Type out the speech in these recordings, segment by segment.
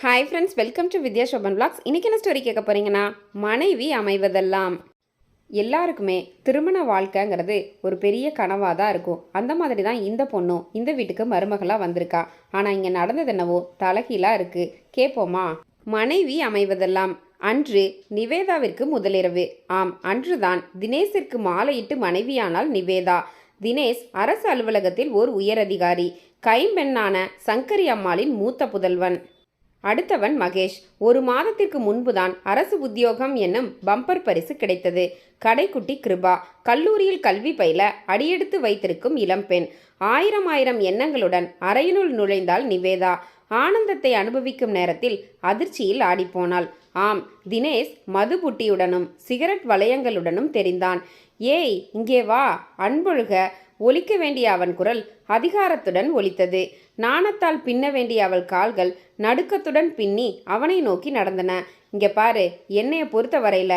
Hi friends welcome to Vidya Sobhan vlogs இன்றைக்கி என்ன story கேட்க போகிறீங்கன்னா மனைவி அமைவதெல்லாம். எல்லாருக்குமே திருமண வாழ்க்கைங்கிறது ஒரு பெரிய கனவாக தான் இருக்கும். அந்த மாதிரி தான் இந்த பொண்ணும் இந்த வீட்டுக்கு மருமகளாக வந்திருக்கா. ஆனால் இங்கே நடந்தது என்னவோ தலைகீழாக இருக்குது கேட்போமா மனைவி அமைவதெல்லாம். அன்று நிவேதாவிற்கு முதலிரவு. ஆம் அன்றுதான் தினேஷிற்கு மாலையிட்டு மனைவியானால் நிவேதா. தினேஷ் அரசு அலுவலகத்தில் ஓர் உயரதிகாரி. கைம்பெண்ணான சங்கரி அம்மாளின் மூத்த புதல்வன். அடுத்தவன் மகேஷ். ஒரு மாதத்திற்கு முன்புதான் அரசு உத்தியோகம் என்னும் பம்பர் பரிசு கிடைத்தது. கடைக்குட்டி கிருபா. கல்லூரியில் கல்வி பயில அடியெடுத்து வைத்திருக்கும் இளம்பெண் ஆயிரம் ஆயிரம் எண்ணங்களுடன் அறையினுள் நுழைந்தாள் நிவேதா. ஆனந்தத்தை அனுபவிக்கும் நேரத்தில் அதிர்ச்சியில் ஆடிப்போனாள். ஆம் தினேஷ் மதுபுட்டியுடனும் சிகரெட் வளையங்களுடனும் தெரிந்தான். ஏய் இங்கே வா அன்பொழுக. ஒலிக்க வேண்டிய அவன் குரல் அதிகாரத்துடன் ஒலித்தது. நாணத்தால் பின்ன வேண்டிய அவள் கால்கள் நடுக்கத்துடன் பின்னி அவனை நோக்கி நடந்தன. இங்கே பாரு என்னைய பொறுத்த வரையில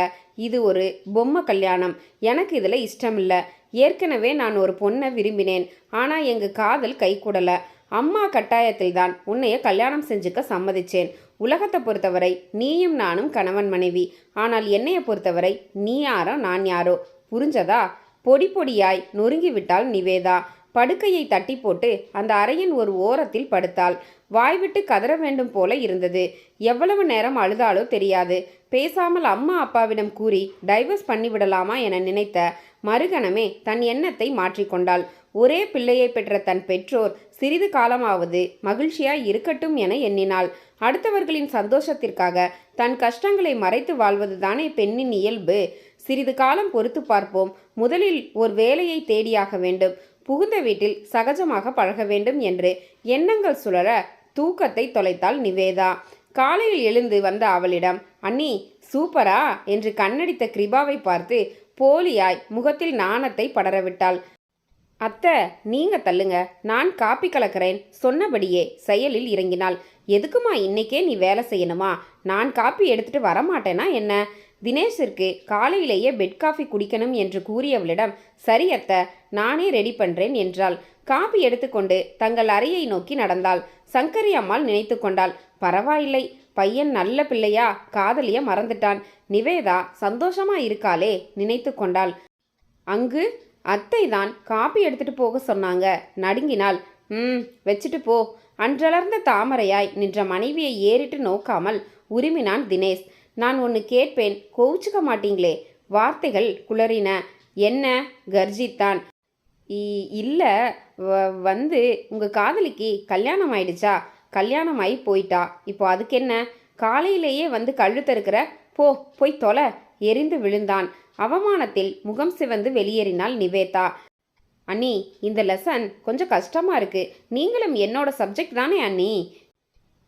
இது ஒரு பொம்மை கல்யாணம். எனக்கு இதில் இஷ்டம் இல்லை ஏற்கனவே நான் ஒரு பொண்ணை விரும்பினேன். ஆனால் எங்கள் காதல் கைகூடலை. அம்மா கட்டாயத்தில் தான் உன்னைய கல்யாணம் செஞ்சுக்க சம்மதிச்சேன். உலகத்தை பொறுத்தவரை நீயும் நானும் கணவன் மனைவி. ஆனால் என்னைய பொறுத்தவரை நீ யாரோ நான் யாரோ? புரிஞ்சதா? பொடி பொடியாய் நொறுங்கிவிட்டாள் நிவேதா. படுக்கையை தட்டி போட்டு அந்த அறையின் ஒரு ஓரத்தில் படுத்தாள். வாய்விட்டு கதற வேண்டும் போல இருந்தது. எவ்வளவு நேரம் அழுதாலோ தெரியாது. பேசாமல் அம்மா அப்பாவிடம் கூறி டைவர்ஸ் பண்ணிவிடலாமா என நினைத்த மறுகணமே தன் எண்ணத்தை மாற்றிக்கொண்டாள். ஒரே பிள்ளையை பெற்ற தன் பெற்றோர் சிறிது காலமாவது மகிழ்ச்சியாய் இருக்கட்டும் என எண்ணினாள். அடுத்தவர்களின் சந்தோஷத்திற்காக தன் கஷ்டங்களை மறைத்து வாழ்வதுதானே பெண்ணின் இயல்பு. சிறிது காலம் பொறுத்து பார்ப்போம். முதலில் ஒரு வேலையை தேடியாக வேண்டும். புகுந்த வீட்டில் சகஜமாக பழக வேண்டும் என்று எண்ணங்கள் சுழற தூக்கத்தை தொலைத்தாள் நிவேதா. காலையில் எழுந்து வந்த அவளிடம் அண்ணி சூப்பரா? என்று கண்ணடித்த கிருபாவை பார்த்து போலியாய் முகத்தில் நாணத்தை படரவிட்டாள். அத்தை நீங்க தள்ளுங்க. நான் காப்பி கலக்கிறேன். சொன்னபடியே செயலில் இறங்கினாள். எதுக்குமா இன்னைக்கே நீ வேலை செய்யணுமா? நான் காப்பி எடுத்துட்டு வரமாட்டேனா என்ன? தினேஷிற்கு காலையிலேயே பெட் காஃபி குடிக்கணும் என்று கூறியவளிடம் சரி அத்தை நானே ரெடி பண்றேன் என்றாள். காப்பி எடுத்துக்கொண்டு தங்கள் அறையை நோக்கி நடந்தாள். சங்கரி அம்மாள் நினைத்து கொண்டாள் பரவாயில்லை பையன் நல்ல பிள்ளையா? காதலிய மறந்துட்டான். நிவேதா சந்தோஷமா இருக்காளே நினைத்து கொண்டாள். அங்கு அத்தை தான் காப்பி எடுத்துட்டு போக சொன்னாங்க. நடுங்கினாள். ம் வச்சுட்டு போ. அன்றளர்ந்த தாமரையாய் நின்ற மனைவியை ஏறிட்டு நோக்காமல் உரிமினான் தினேஷ். நான் ஒன்று கேட்பேன். கோவிச்சுக்க மாட்டீங்களே. வார்த்தைகள் குளறின. என்ன? கர்ஜித்தான். இல்லை. வந்து உங்கள் காதலிக்கு கல்யாணம் ஆயிடுச்சா? கல்யாணம் ஆகி போயிட்டா. இப்போ அதுக்கு என்ன காலையிலேயே வந்து கழுத்தறுக்கிற போ போய் தொலை எரிந்து விழுந்தான். அவமானத்தில் முகம் சிவந்து வெளியேறினாள் நிவேதா. அண்ணி இந்த லெசன் கொஞ்சம் கஷ்டமா இருக்கு. நீங்களும் என்னோட சப்ஜெக்ட் தானே அண்ணி?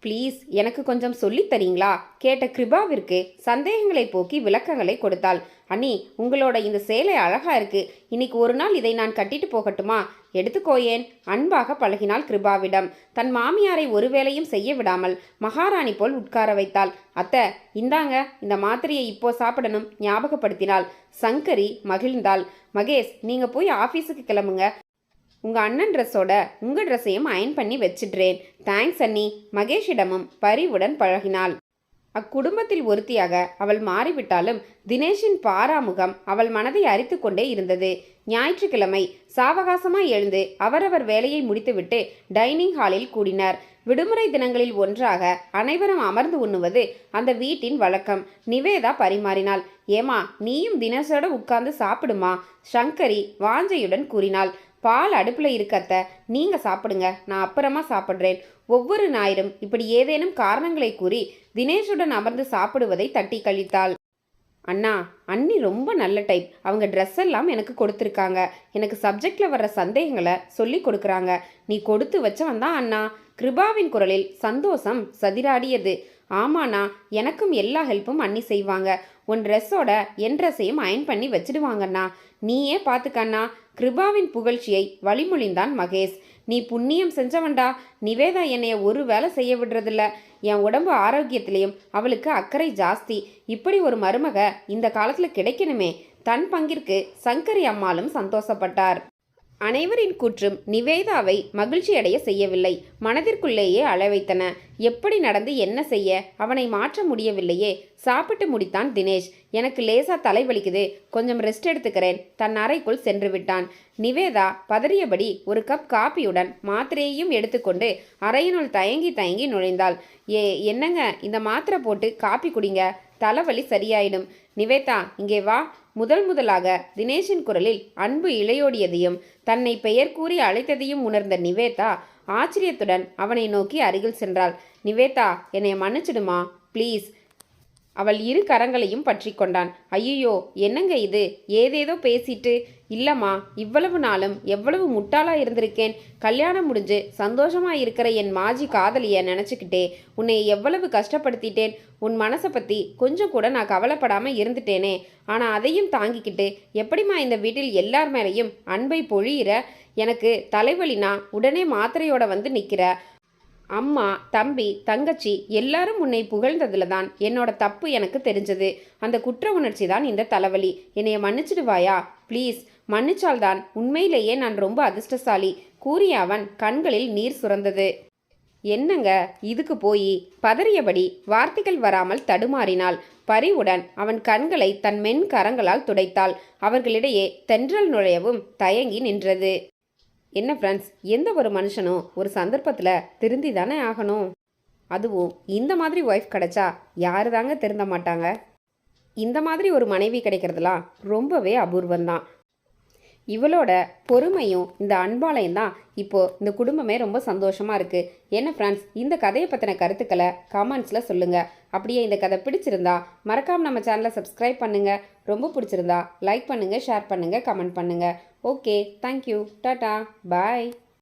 ப்ளீஸ் எனக்கு கொஞ்சம் சொல்லித் தரீங்களா? கேட்ட கிருபாவிற்கு சந்தேகங்களை போக்கி விளக்கங்களை கொடுத்தாள். அண்ணி உங்களோட இந்த சேலை அழகா இருக்கு. இன்னைக்கு ஒரு நாள் இதை நான் கட்டிட்டு போகட்டுமா? எடுத்துக்கோயேன் அன்பாக பழகினாள் கிருபாவிடம். தன் மாமியாரை ஒருவேளையும் செய்ய விடாமல் மகாராணி போல் உட்கார வைத்தாள். அத்தை இந்தாங்க இந்த மாத்திரையை இப்போ சாப்பிடணும் ஞாபகப்படுத்தினாள். சங்கரி மகிழ்ந்தாள். மகேஷ் நீங்க போய் ஆஃபீஸுக்கு கிளம்புங்க. உங்கள் அண்ணன் ட்ரெஸ்ஸோட உங்கள் ட்ரெஸ்ஸையும் அயன் பண்ணி வச்சிடுறேன். தேங்க்ஸ் அண்ணி. மகேஷிடமும் பரிவுடன் பழகினாள். அக்குடும்பத்தில் ஒருத்தியாக அவள் மாறிவிட்டாலும் தினேஷின் பாராமுகம் அவள் மனதை அரித்து கொண்டே இருந்தது. ஞாயிற்றுக்கிழமை சாவகாசமாய் எழுந்து அவரவர் வேலையை முடித்துவிட்டு டைனிங் ஹாலில் கூடினார். விடுமுறை தினங்களில் ஒன்றாக அனைவரும் அமர்ந்து உண்ணுவது அந்த வீட்டின் வழக்கம். நிவேதா பரிமாறினாள். ஏமா நீயும் தினேஷோட உட்கார்ந்து சாப்பிடுமா? சங்கரி வாஞ்சையுடன் கூறினாள். பால் அடுப்பில் இருக்கத்த நீங்கள் சாப்பிடுங்க. நான் அப்புறமா சாப்பிட்றேன். ஒவ்வொரு ஞாயிறும் இப்படி ஏதேனும் காரணங்களை கூறி தினேஷுடன் அமர்ந்து சாப்பிடுவதை தட்டி கழித்தாள். அண்ணா அண்ணி ரொம்ப நல்ல டைப் அவங்க ட்ரெஸ் எல்லாம் எனக்கு கொடுத்துருக்காங்க. எனக்கு சப்ஜெக்டில் வர்ற சந்தேகங்களை சொல்லி கொடுக்குறாங்க. நீ கொடுத்து வச்சவன் தான் அண்ணா. கிருபாவின் குரலில் சந்தோஷம் சதிராடியது. ஆமாண்ணா எனக்கும் எல்லா ஹெல்ப்பும் அண்ணி செய்வாங்க. உன் ட்ரெஸ்ஸோட என் ட்ரெஸ்ஸையும் அயன் பண்ணி வச்சிடுவாங்கண்ணா. நீயே பார்த்துக்கண்ணா கிருபாவின் புகழ்ச்சியை வழிமொழிந்தான் மகேஷ். நீ புண்ணியம் செஞ்சவன்டா. நிவேதா என்னைய ஒரு வேலை செய்ய விடுறதில்ல. என் உடம்பு ஆரோக்கியத்திலையும் அவளுக்கு அக்கறை ஜாஸ்தி. இப்படி ஒரு மருமக இந்த காலத்தில் கிடைக்கணுமே. தன் பங்கிற்கு சங்கரி அம்மாளும் சந்தோஷப்பட்டார். அனைவரின் கூற்றும் நிவேதாவை மகிழ்ச்சியடைய செய்யவில்லை. மனதிற்குள்ளேயே அளவைத்தன எப்படி நடந்து என்ன செய்ய? அவனை மாற்ற முடியவில்லையே. சாப்பிட்டு முடித்தான் தினேஷ். எனக்கு லேசா தலைவலிக்குது கொஞ்சம் ரெஸ்ட் எடுத்துக்கிறேன். தன் அறைக்குள் சென்று விட்டான். நிவேதா பதறியபடி ஒரு கப் காப்பியுடன் மாத்திரையையும் எடுத்துக்கொண்டு அறையினுள் தயங்கி தயங்கி நுழைந்தாள். ஏ என்னங்க? இந்த மாத்திரை போட்டு காப்பி குடிங்க. தலைவலி சரியாயிடும். நிவேதா இங்கே வா. முதல் முதலாக தினேஷின் குரலில் அன்பு இளையோடியதையும் தன்னை பெயர் கூறி அழைத்ததையும் உணர்ந்த நிவேதா ஆச்சரியத்துடன் அவனை நோக்கி அருகில் சென்றாள். நிவேதா என்னை மன்னிச்சிடுமா? ப்ளீஸ். அவள் இரு கரங்களையும் பற்றி கொண்டான். ஐயோ என்னங்க இது? ஏதேதோ பேசிட்டு இல்லம்மா இவ்வளவு நாளும் எவ்வளவு முட்டாளா இருந்திருக்கேன். கல்யாணம் முடிஞ்சு சந்தோஷமா இருக்கிற என் மாஜி காதலிய நினச்சிக்கிட்டே உன்னை எவ்வளவு கஷ்டப்படுத்திட்டேன். உன் மனசை பற்றி கொஞ்சம் கூட நான் கவலைப்படாமல் இருந்துட்டேனே. ஆனால் அதையும் தாங்கிக்கிட்டு எப்படிம்மா இந்த வீட்டில் எல்லார் மேலேயும் அன்பை பொழியிற? எனக்கு தலைவலினா உடனே மாத்திரையோட வந்து நிற்கிற அம்மா தம்பி தங்கச்சி எல்லாரும் உன்னை புகழ்ந்ததுல தான் என்னோட தப்பு எனக்கு தெரிஞ்சது. அந்த குற்ற உணர்ச்சி தான் இந்த தலைவலி. என்னைய மன்னிச்சிடுவாயா? ப்ளீஸ் மன்னிச்சால்தான் உண்மையிலேயே நான் ரொம்ப அதிர்ஷ்டசாலி. கூறிய அவன் கண்களில் நீர் சுரந்தது. என்னங்க? இதுக்கு போய்? பதறியபடி வார்த்தைகள் வராமல் தடுமாறினாள். பரிவுடன் அவன் கண்களை தன் மென் கரங்களால் துடைத்தாள். அவர்களிடையே தென்றல் நுழையவும் தயங்கி நின்றது. என்ன ஃப்ரெண்ட்ஸ் எந்த ஒரு மனுஷனும் ஒரு சந்தர்ப்பத்தில் திருந்தி தானே ஆகணும்? அதுவும் இந்த மாதிரி ஒய்ஃப் கிடைச்சா யாரு தாங்க திருந்த மாட்டாங்க? இந்த மாதிரி ஒரு மனைவி கிடைக்கிறதுலாம் ரொம்பவே அபூர்வம்தான். இவளோட பொறுமையும் இந்த அன்பாலையும் தான் இப்போது இந்த குடும்பமே ரொம்ப சந்தோஷமாக இருக்குது என்ன ஃப்ரெண்ட்ஸ் இந்த கதையை பற்றின கருத்துக்களை கமெண்ட்ஸில் சொல்லுங்கள் அப்படியே இந்த கதை பிடிச்சிருந்தா மறக்காமல் நம்ம சேனலை சப்ஸ்கிரைப் பண்ணுங்கள் ரொம்ப பிடிச்சிருந்தா லைக் பண்ணுங்கள் ஷேர் பண்ணுங்கள் கமெண்ட் பண்ணுங்கள் ஓகே தேங்க்யூ டாட்டா பாய்